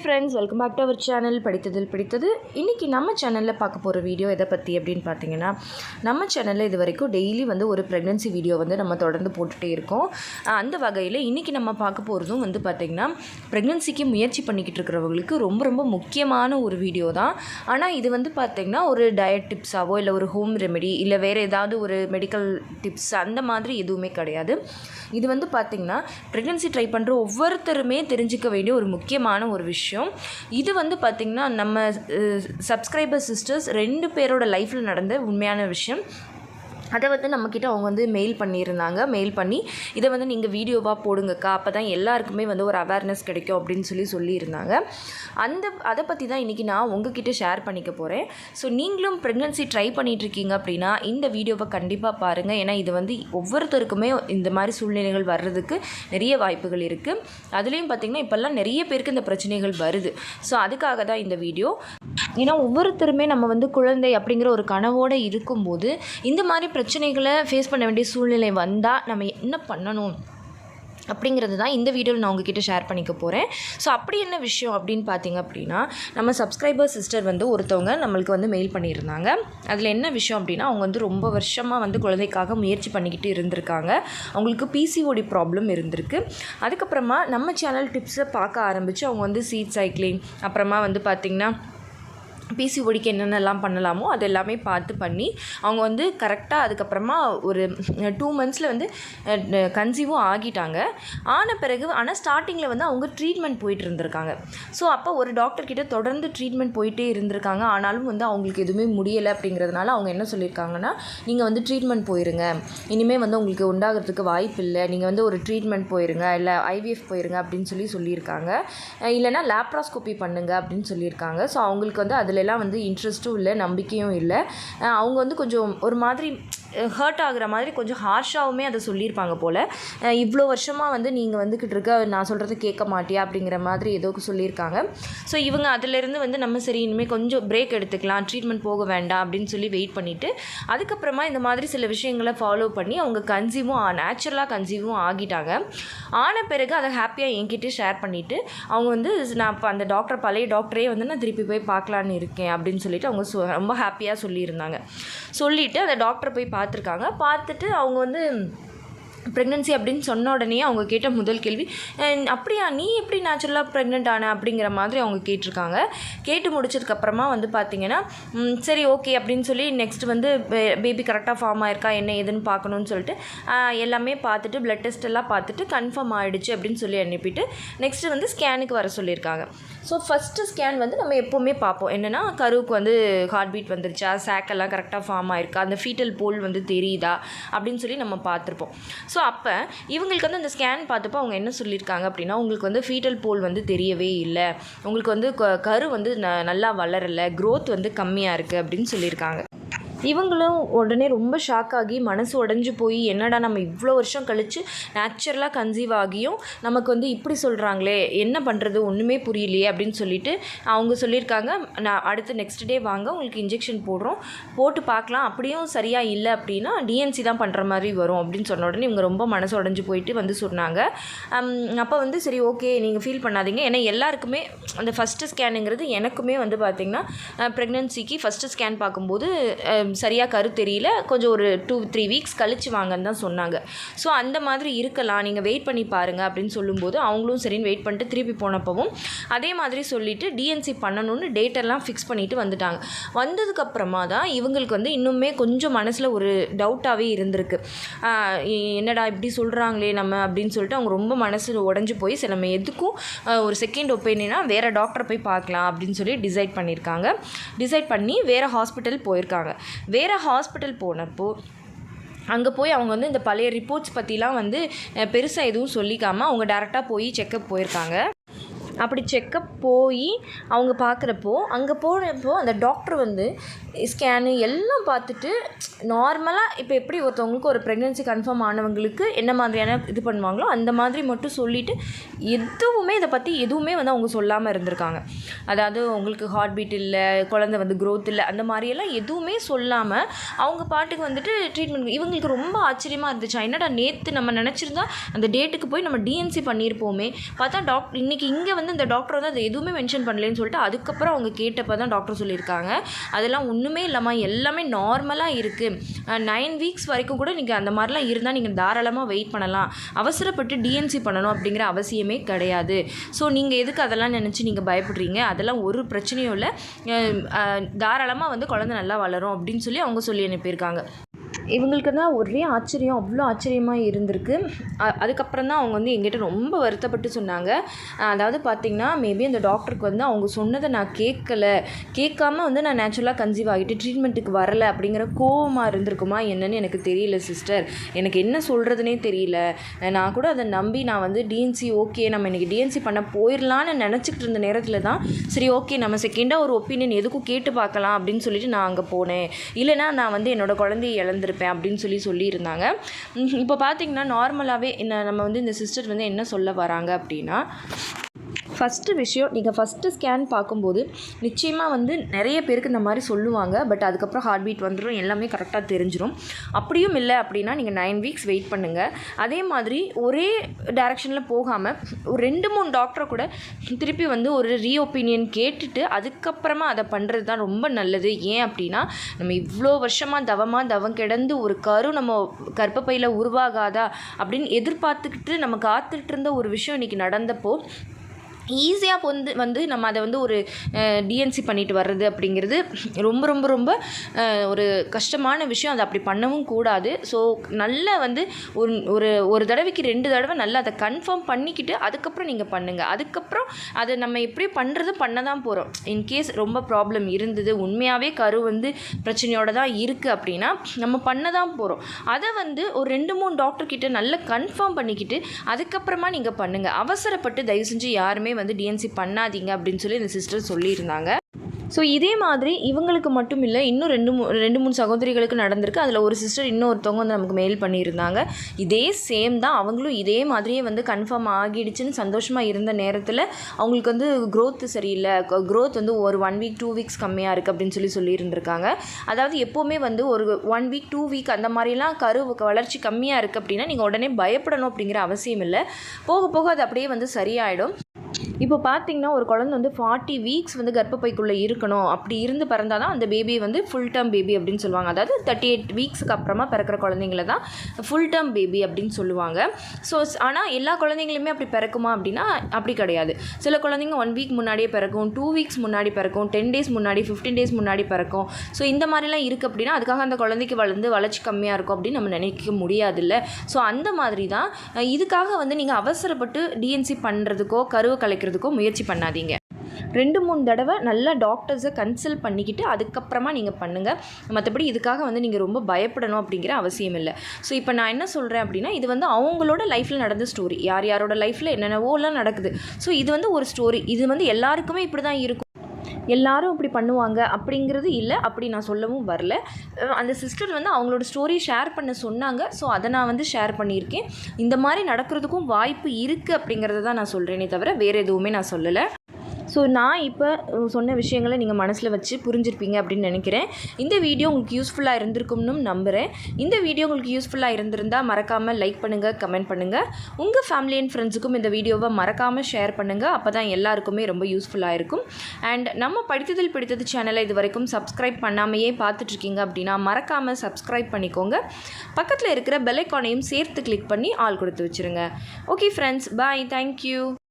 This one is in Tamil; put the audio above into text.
Hi friends welcome back to our channel படித்ததில் பிடித்தது இன்றைக்கி நம்ம சேனலில் பார்க்க போகிற வீடியோ எதை பற்றி அப்படின்னு பார்த்தீங்கன்னா நம்ம சேனலில் இது வரைக்கும் டெய்லி வந்து ஒரு ப்ரெக்னென்சி வீடியோ வந்து நம்ம தொடர்ந்து போட்டுகிட்டே இருக்கோம். அந்த வகையில் இன்றைக்கி நம்ம பார்க்க போகிறதும் வந்து பார்த்திங்கன்னா ப்ரெக்னென்சிக்கு முயற்சி பண்ணிக்கிட்டு இருக்கிறவங்களுக்கு ரொம்ப ரொம்ப முக்கியமான ஒரு வீடியோ தான். ஆனால் இது வந்து பார்த்திங்கன்னா ஒரு டயட் டிப்ஸாவோ இல்லை ஒரு ஹோம் ரெமெடி இல்லை வேறு ஏதாவது ஒரு மெடிக்கல் டிப்ஸ் அந்த மாதிரி எதுவுமே கிடையாது. இது வந்து பார்த்திங்கன்னா ப்ரெக்னென்சி ட்ரை பண்ணுற ஒவ்வொருத்தருமே தெரிஞ்சுக்க வேண்டிய ஒரு முக்கியமான ஒரு விஷயம். இது வந்து பார்த்திங்கன்னா நம்ம சப்ஸ்கிரைபர் சிஸ்டர்ஸ் ரெண்டு பேரோட லைஃப்பில் நடந்த உண்மையான விஷயம். அதை வந்து நம்மக்கிட்ட அவங்க வந்து மெயில் பண்ணியிருந்தாங்க. மெயில் பண்ணி இதை வந்து நீங்கள் வீடியோவாக போடுங்கக்கா. அப்போ தான் எல்லாருக்குமே வந்து ஒரு அவேர்னஸ் கிடைக்கும் அப்படின்னு சொல்லி சொல்லியிருந்தாங்க. அந்த அதை பற்றி தான் இன்றைக்கி நான் உங்ககிட்ட ஷேர் பண்ணிக்க போகிறேன் ஸோ நீங்களும் ப்ரெக்னென்சி ட்ரை பண்ணிகிட்ருக்கீங்க அப்படின்னா இந்த வீடியோவை கண்டிப்பாக பாருங்கள் ஏன்னா இது வந்து ஒவ்வொருத்தருக்குமே இந்த மாதிரி சூழ்நிலைகள் வர்றதுக்கு நிறைய வாய்ப்புகள் இருக்குது அதுலேயும் பார்த்திங்கன்னா இப்போல்லாம் நிறைய பேருக்கு இந்த பிரச்சனைகள் வருது. ஸோ அதுக்காக தான் இந்த வீடியோ ஏன்னா ஒவ்வொருத்தருமே நம்ம வந்து குழந்தை அப்படிங்கிற ஒரு கனவோடு இருக்கும்போது இந்த மாதிரி பிரச்சனைகளை ஃபேஸ் பண்ண வேண்டிய சூழ்நிலை வந்தால் நம்ம என்ன பண்ணணும்? அப்படிங்கிறது தான் இந்த வீடியோவில் நான் உங்ககிட்ட ஷேர் பண்ணிக்க போகிறேன் ஸோ அப்படி என்ன விஷயம் அப்படின்னு பார்த்தீங்க அப்படின்னா நம்ம சப்ஸ்கிரைபர் சிஸ்டர் வந்து ஒருத்தவங்க நம்மளுக்கு வந்து மெயில் பண்ணியிருந்தாங்க. அதில் என்ன விஷயம் அப்படின்னா அவங்க வந்து ரொம்ப வருஷமாக வந்து குழந்தைக்காக முயற்சி பண்ணிக்கிட்டு இருந்திருக்காங்க. அவங்களுக்கு பிசிஓடி ப்ராப்ளம் இருந்திருக்கு. அதுக்கப்புறமா நம்ம சேனல் டிப்ஸை பார்க்க ஆரம்பித்து அவங்க வந்து சீட் சைக்கிளிங் அப்புறமா வந்து பார்த்திங்கன்னா பிசிஓடிக்கு என்னென்னலாம் பண்ணலாமோ அது எல்லாமே பார்த்து பண்ணி அவங்க வந்து கரெக்டாக அதுக்கப்புறமா ஒரு டூ மந்த்ஸில் வந்து கன்சீவும் ஆகிட்டாங்க. ஆன பிறகு ஆனால் ஸ்டார்டிங்கில் வந்து அவங்க ட்ரீட்மெண்ட் போயிட்டு இருந்திருக்காங்க. ஸோ அப்போ ஒரு டாக்டர்கிட்ட தொடர்ந்து ட்ரீட்மெண்ட் போயிட்டே இருந்திருக்காங்க. ஆனாலும் வந்து அவங்களுக்கு எதுவுமே முடியலை அப்படிங்கிறதுனால அவங்க என்ன சொல்லியிருக்காங்கன்னா நீங்கள் வந்து ட்ரீட்மெண்ட் போயிருங்க. இனிமேல் வந்து உங்களுக்கு உண்டாகிறதுக்கு வாய்ப்பு இல்லை. நீங்கள் வந்து ஒரு ட்ரீட்மெண்ட் போயிருங்க. இல்லை ஐவிஎஃப் போயிருங்க. அப்படின்னு சொல்லி சொல்லியிருக்காங்க. இல்லைனா லேப்ராஸ்கோப்பி பண்ணுங்க அப்படின்னு சொல்லியிருக்காங்க. ஸோ அவங்களுக்கு வந்து அதில் அதிலெல்லாம் வந்து இன்ட்ரெஸ்ட்டும் இல்லை நம்பிக்கையும் இல்லை. அவங்க வந்து கொஞ்சம் ஒரு மாதிரி ஹர்ட் ஆகுற மாதிரி கொஞ்சம் ஹார்ஷாகவுமே அதை சொல்லியிருப்பாங்க போல். இவ்வளோ வருஷமாக வந்து நீங்கள் வந்துக்கிட்டு இருக்க நான் சொல்கிறத கேட்க மாட்டியா அப்படிங்கிற மாதிரி ஏதோ சொல்லியிருக்காங்க. ஸோ இவங்க அதிலேருந்து வந்து நம்ம சரி இனிமேல் கொஞ்சம் பிரேக் எடுத்துக்கலாம் ட்ரீட்மெண்ட் போக வேண்டாம் அப்படின்னு சொல்லி வெயிட் பண்ணிவிட்டு அதுக்கப்புறமா இந்த மாதிரி சில விஷயங்களை ஃபாலோ பண்ணி அவங்க கன்சீவும் நேச்சுரலாக கன்சியூமும் ஆகிட்டாங்க. ஆன பிறகு அதை ஹாப்பியாக என்கிட்ட ஷேர் பண்ணிவிட்டு அவங்க வந்து நான் இப்போ அந்த டாக்டர் பழைய டாக்டரே வந்து நான் திருப்பி போய் பார்க்கலான்னு இருக்கேன் அப்படின்னு சொல்லிட்டு அவங்க சொ- ரொம்ப ஹாப்பியாக சொல்லியிருந்தாங்க. சொல்லிவிட்டு அந்த டாக்டர் போய் பார்த்துருக்காங்க. பார்த்துட்டு அவங்க வந்து ப்ரெக்னென்சி அப்படின்னு சொன்ன உடனே அவங்க கேட்ட முதல் கேள்வி அப்படியா? நீ எப்படி நேச்சுரலாக ப்ரெக்னென்ட் ஆன? அப்படிங்கிற மாதிரி அவங்க கேட்டிருக்காங்க. கேட்டு முடிச்சதுக்கப்புறமா வந்து பார்த்தீங்கன்னா சரி ஓகே அப்படின்னு சொல்லி நெக்ஸ்ட் வந்து பேபி கரெக்டாக ஃபார்ம் ஆயிருக்கா? என்ன ஏதுன்னு பார்க்கணும்னு சொல்லிட்டு எல்லாமே பார்த்துட்டு ப்ளட் டெஸ்ட் எல்லாம் பார்த்துட்டு கன்ஃபார்ம் ஆகிடுச்சு அப்படின்னு சொல்லி அனுப்பிட்டு நெக்ஸ்ட்டு வந்து ஸ்கேனுக்கு வர சொல்லியிருக்காங்க. ஸோ ஃபஸ்ட்டு ஸ்கேன் வந்து நம்ம எப்போவுமே பார்ப்போம். என்னென்னா கருவுக்கு வந்து ஹார்ட் பீட் வந்துருச்சா சேக்கெல்லாம் கரெக்டாக ஃபார்ம் ஆயிருக்கா? அந்த ஃபீட்டல் போல் வந்து தெரியுதா? அப்படின்னு சொல்லி நம்ம பார்த்துருப்போம். ஸோ அப்போ இவங்களுக்கு வந்து அந்த ஸ்கேன் பார்த்தப்போ அவங்க என்ன சொல்லியிருக்காங்க அப்படின்னா உங்களுக்கு வந்து ஃபீட்டல் போல் வந்து தெரியவே இல்லை. உங்களுக்கு வந்து க- கரு வந்து ந நல்லா வளரலை க்ரோத் வந்து கம்மியாக இருக்குது அப்படின்னு சொல்லியிருக்காங்க. இவங்களும் உடனே ரொம்ப ஷாக் ஆகி மனசு உடஞ்சி போய் என்னடா நம்ம இவ்வளோ வருஷம் கழித்து நேச்சுரலாக கன்சீவ் ஆகியும் நமக்கு வந்து இப்படி சொல்கிறாங்களே என்ன பண்ணுறது ஒன்றுமே புரியலையே அப்படின்னு சொல்லிட்டு அவங்க சொல்லியிருக்காங்க. நான் அடுத்து நெக்ஸ்ட் டே வாங்க உங்களுக்கு இன்ஜெக்ஷன் போடுறோம். போட்டு பார்க்கலாம். அப்படியும் சரியாக இல்லை அப்படின்னா டிஎன்சி தான் பண்ணுற மாதிரி வரும் அப்படின்னு சொன்ன உடனே இவங்க ரொம்ப மனசு உடஞ்சி போயிட்டு வந்து சொன்னாங்க. அப்போ வந்து சரி ஓகே நீங்கள் ஃபீல் பண்ணாதீங்க. ஏன்னா எல்லாருக்குமே அந்த ஃபஸ்ட்டு ஸ்கேனுங்கிறது எனக்குமே வந்து பார்த்திங்கன்னா ப்ரெக்னென்சிக்கு ஃபஸ்ட்டு ஸ்கேன் பார்க்கும்போது சரியாக கரு தெரியல. கொஞ்சம் ஒரு டூ த்ரீ வீக்ஸ் கழிச்சு வாங்கன்னு தான் சொன்னாங்க. ஸோ அந்த மாதிரி இருக்கலாம். நீங்கள் வெயிட் பண்ணி பாருங்கள் அப்படின்னு சொல்லும்போது அவங்களும் சரின்னு வெயிட் பண்ணிட்டு திருப்பி போனப்பவும் அதே மாதிரி சொல்லிவிட்டு டிஎன்சி பண்ணணும்னு டேட்டெல்லாம் ஃபிக்ஸ் பண்ணிவிட்டு வந்துட்டாங்க. வந்ததுக்கப்புறமா தான் இவங்களுக்கு வந்து இன்னுமே கொஞ்சம் மனசில் ஒரு டவுட்டாகவே இருந்திருக்கு. என்னடா இப்படி சொல்கிறாங்களே நம்ம அப்படின்னு சொல்லிட்டு அவங்க ரொம்ப மனசில் உடஞ்சி போய் சரி நம்ம எதுக்கும் ஒரு செகண்ட் ஒப்பீனியனாக வேறு டாக்டரை போய் பார்க்கலாம் அப்படின்னு சொல்லி டிசைட் பண்ணியிருக்காங்க. டிசைட் பண்ணி வேறு ஹாஸ்பிட்டல் போயிருக்காங்க. வேறு ஹாஸ்பிட்டல் போனப்போ அங்கே போய் அவங்க வந்து இந்த பழைய ரிப்போர்ட்ஸ் பற்றிலாம் வந்து பெருசாக எதுவும் சொல்லிக்காமல் அவங்க டேரெக்டாக போய் செக்கப் போயிருக்காங்க. அப்படி செக்கப் போய் அவங்க பார்க்குறப்போ அங்கே போனப்போ அந்த டாக்டர் வந்து ஸ்கேனு எல்லாம் பார்த்துட்டு நார்மலாக இப்போ எப்படி ஒருத்தவங்களுக்கு ஒரு ப்ரெக்னென்சி கன்ஃபார்ம் ஆனவங்களுக்கு என்ன மாதிரியான இது பண்ணுவாங்களோ அந்த மாதிரி மட்டும் சொல்லிவிட்டு எதுவுமே இதை பற்றி எதுவுமே வந்து அவங்க சொல்லாமல் இருந்திருக்காங்க. அதாவது உங்களுக்கு ஹார்ட் பீட் இல்லை குழந்தை வந்து க்ரோத் இல்லை அந்த மாதிரியெல்லாம் எதுவுமே சொல்லாமல் அவங்க பாட்டுக்கு வந்துட்டு ட்ரீட்மெண்ட் இவங்களுக்கு ரொம்ப ஆச்சரியமாக இருந்துச்சு. என்னடா நேற்று நம்ம நினச்சிருந்தா அந்த டேட்டுக்கு போய் நம்ம டிஎன்சி பண்ணியிருப்போமே. பார்த்தா டாக்டர் இன்றைக்கி இங்கே வந்து இந்த டாக்டர் வந்து அதை எதுவுமே மென்ஷன் பண்ணலேன்னு சொல்லிட்டு அதுக்கப்புறம் அவங்க கேட்டப்போ தான் டாக்டர் சொல்லியிருக்காங்க. அதெல்லாம் ஒன்றுமே இல்லாமல் எல்லாமே நார்மலாக இருக்குது நைன் வீக்ஸ் வரைக்கும் கூட நீங்கள் அந்த மாதிரிலாம் இருந்தால் நீங்கள் தாராளமாக வெயிட் பண்ணலாம். அவசரப்பட்டு டிஎன்சி பண்ணணும் அப்படிங்கிற அவசியமே கிடையாது. ஸோ நீங்கள் எதுக்கு அதெல்லாம் நினச்சி நீங்கள் பயப்படுறீங்க? அதெல்லாம் ஒரு பிரச்சனையும் இல்லை. தாராளமாக வந்து குழந்தை நல்லா வளரும் அப்படின்னு சொல்லி அவங்க சொல்லி அனுப்பியிருக்காங்க. இவங்களுக்கு தான் ஒரே ஆச்சரியம் அவ்வளோ ஆச்சரியமாக இருந்திருக்கு. அதுக்கப்புறம் தான் அவங்க வந்து எங்கிட்ட ரொம்ப வருத்தப்பட்டு சொன்னாங்க. அதாவது பார்த்திங்கன்னா மேபி அந்த டாக்டருக்கு வந்து அவங்க சொன்னதை நான் கேட்கல. கேட்காம வந்து நான் நேச்சுரலாக கன்சீவ் ஆகிட்டு ட்ரீட்மெண்ட்டுக்கு வரலை அப்படிங்கிற கோவமாக இருந்திருக்குமா என்னன்னு எனக்கு தெரியல சிஸ்டர். எனக்கு என்ன சொல்கிறதுனே தெரியல. நான் கூட அதை நம்பி நான் வந்து டிஎன்சி ஓகே நம்ம இன்றைக்கி டிஎன்சி பண்ண போயிடலான்னு நினச்சிக்கிட்டு இருந்த நேரத்தில் தான் சரி ஓகே நம்ம செகண்டாக ஒரு ஒப்பீனியன் எதுக்கும் கேட்டு பார்க்கலாம் அப்படின்னு சொல்லிட்டு நான் அங்கே போனேன். இல்லைனா நான் வந்து என்னோட குழந்தைய இழந்திருப்பேன். அப்படின்னு சொல்லி சொல்லியிருந்தாங்க. இப்போ பார்த்தீங்கன்னா நார்மலாகவே என்ன நம்ம வந்து இந்த சிஸ்டர் வந்து என்ன சொல்ல வராங்க அப்படின்னா ஃபஸ்ட்டு விஷயம் நீங்கள் ஃபஸ்ட்டு ஸ்கேன் பார்க்கும்போது நிச்சயமாக வந்து நிறைய பேருக்கு இந்த மாதிரி சொல்லுவாங்க. பட் அதுக்கப்புறம் ஹார்ட் பீட் வந்துடும் எல்லாமே கரெக்டாக தெரிஞ்சிடும் அப்படியும் இல்லை அப்படின்னா நீங்கள் நைன் வீக்ஸ் வெயிட் பண்ணுங்கள் அதே மாதிரி ஒரே டைரக்ஷனில் போகாமல் ஒரு ரெண்டு மூணு டாக்டரை கூட திருப்பி வந்து ஒரு ரீஒப்பீனியன் கேட்டுட்டு அதுக்கப்புறமா அதை பண்ணுறது தான் ரொம்ப நல்லது. ஏன் அப்படின்னா நம்ம இவ்வளோ வருஷமாக தவமாக தவம் கிடந்து ஒரு கரு நம்ம கர்ப்பப்பையில் உருவாகாதா அப்படின்னு எதிர்பார்த்துக்கிட்டு நம்ம காத்துட்டு இருந்த ஒரு விஷயம் இன்றைக்கி நடந்தப்போ ஈஸியாக வந்து வந்து நம்ம அதை வந்து ஒரு டிஎன்சி பண்ணிட்டு வர்றது அப்படிங்கிறது ரொம்ப ரொம்ப ரொம்ப ஒரு கஷ்டமான விஷயம். அதை அப்படி பண்ணவும் கூடாது. ஸோ நல்ல வந்து ஒரு ஒரு ஒரு தடவைக்கு ரெண்டு தடவை நல்லா அதை கன்ஃபார்ம் பண்ணிக்கிட்டு அதுக்கப்புறம் நீங்கள் பண்ணுங்கள் அதுக்கப்புறம் அதை நம்ம எப்படி பண்ணுறது பண்ண தான் போகிறோம் இன்கேஸ் ரொம்ப ப்ராப்ளம் இருந்தது உண்மையாகவே கரு வந்து பிரச்சனையோட தான் இருக்குது அப்படின்னா நம்ம பண்ண தான் போகிறோம் அதை வந்து ஒரு ரெண்டு மூணு டாக்டர்கிட்ட நல்லா கன்ஃபார்ம் பண்ணிக்கிட்டு அதுக்கப்புறமா நீங்கள் பண்ணுங்கள் அவசரப்பட்டு தயவு செஞ்சு யாருமே வந்து டிஎன்சி பண்ணாதீங்க அப்படின்னு சொல்லி இந்த சிஸ்டர் சொல்லியிருந்தாங்க. ஸோ இதே மாதிரி இவங்களுக்கு மட்டும் இல்லை இன்னும் ரெண்டு மூ ரெண்டு மூணு சகோதரிகளுக்கு நடந்திருக்கு. அதில் ஒரு சிஸ்டர் இன்னொருத்தவங்க வந்து நமக்கு மெயில் பண்ணியிருந்தாங்க. இதே சேம் தான். அவங்களும் இதே மாதிரியே வந்து கன்ஃபார்ம் ஆகிடுச்சுன்னு சந்தோஷமாக இருந்த நேரத்தில் அவங்களுக்கு வந்து க்ரோத் சரியில்லை. க்ரோத் வந்து ஒரு ஒன் வீக் டூ வீக்ஸ் கம்மியாக இருக்குது அப்படின்னு சொல்லி சொல்லியிருந்திருக்காங்க. அதாவது எப்போவுமே வந்து ஒரு ஒன் வீக் டூ வீக் அந்த மாதிரிலாம் கரு வளர்ச்சி கம்மியாக இருக்குது அப்படின்னா நீங்கள் உடனே பயப்படணும் அப்படிங்கிற அவசியம் இல்லை. போக போக அது அப்படியே வந்து சரியாயிடும். இப்போ பார்த்தீங்கன்னா ஒரு குழந்தை வந்து ஃபார்ட்டி வீக்ஸ் வந்து கர்ப்பப்பைக்குள்ளே இருக்கணும். அப்படி இருந்து பிறந்தால் தான் அந்த பேபி வந்து ஃபுல் டேர்ம் பேபி அப்படின்னு சொல்லுவாங்க. அதாவது தேர்ட்டி எயிட் வீக்ஸுக்கு அப்புறமா பிறக்கிற குழந்தைங்கள தான் ஃபுல் டேர்ம் பேபி அப்படின்னு சொல்லுவாங்க. ஸோ ஆனால் எல்லா குழந்தைங்களுமே அப்படி பிறக்குமா அப்படின்னா அப்படி கிடையாது. சில குழந்தைங்க ஒன் வீக் முன்னாடியே பிறக்கும் டூ வீக்ஸ் முன்னாடி பிறக்கும் டென் டேஸ் முன்னாடி ஃபிஃப்டீன் டேஸ் முன்னாடி பிறக்கும். ஸோ இந்த மாதிரிலாம் இருக்குது அப்படின்னா அதுக்காக அந்த குழந்தைக்கு வளர்ந்து வளர்ச்சி கம்மியாக இருக்கும் அப்படின்னு நம்ம நினைக்க முடியாதுல்ல. ஸோ அந்த மாதிரி தான். இதுக்காக வந்து நீங்கள் அவசரப்பட்டு டிஎன்சி பண்ணுறதுக்கோ கருவை கலைக்கிறதுக்கோ முயற்சி பண்ணாதீங்க. ரெண்டு மூணு தடவை நல்லா டாக்டர்ஸை கன்சல்ட் பண்ணிக்கிட்டு அதுக்கப்புறமா நீங்கள் பண்ணுங்கள் மற்றபடி இதுக்காக வந்து நீங்கள் ரொம்ப பயப்படணும் அப்படிங்கிற அவசியம் இல்லை. ஸோ இப்போ நான் என்ன சொல்கிறேன் அப்படின்னா இது வந்து அவங்களோட லைஃப்பில் நடந்த ஸ்டோரி யார் யாரோட லைஃப்பில் என்னென்னவோலாம் நடக்குது. ஸோ இது வந்து ஒரு ஸ்டோரி இது வந்து எல்லாருக்குமே இப்படி தான் இருக்கும். எல்லாரும் இப்படி பண்ணுவாங்க அப்படிங்கிறது இல்லை அப்படி நான் சொல்லவும் வரல. அந்த சிஸ்டர் வந்து அவங்களோட ஸ்டோரி ஷேர் பண்ண சொன்னாங்க. ஸோ அதை நான் வந்து ஷேர் பண்ணியிருக்கேன். இந்த மாதிரி நடக்கிறதுக்கும் வாய்ப்பு இருக்குது அப்படிங்கிறத தான் நான் சொல்கிறேனே தவிர வேறு எதுவுமே நான் சொல்லலை. ஸோ நான் இப்போ சொன்ன விஷயங்களை நீங்கள் மனசில் வச்சு புரிஞ்சிருப்பீங்க அப்படின்னு நினைக்கிறேன். இந்த வீடியோ உங்களுக்கு யூஸ்ஃபுல்லாக இருந்திருக்கும்னு நம்புகிறேன் இந்த வீடியோ உங்களுக்கு யூஸ்ஃபுல்லாக இருந்திருந்தால் மறக்காமல் லைக் பண்ணுங்கள் கமெண்ட் பண்ணுங்கள் உங்கள் ஃபேமிலி அண்ட் ஃப்ரெண்ட்ஸுக்கும் இந்த வீடியோவை மறக்காமல் ஷேர் பண்ணுங்கள் அப்போ தான் எல்லாருக்குமே ரொம்ப யூஸ்ஃபுல்லாக இருக்கும். அண்ட் நம்ம படித்ததில் பிடித்தது சேனலை இது வரைக்கும் சப்ஸ்கிரைப் பண்ணாமையே பார்த்துட்ருக்கீங்க அப்படின்னா மறக்காமல் சப்ஸ்கிரைப் பண்ணிக்கோங்க. பக்கத்தில் இருக்கிற பெலைக்கானையும் சேர்த்து கிளிக் பண்ணி ஆள் கொடுத்து வச்சுருங்க. Okay friends bye thank you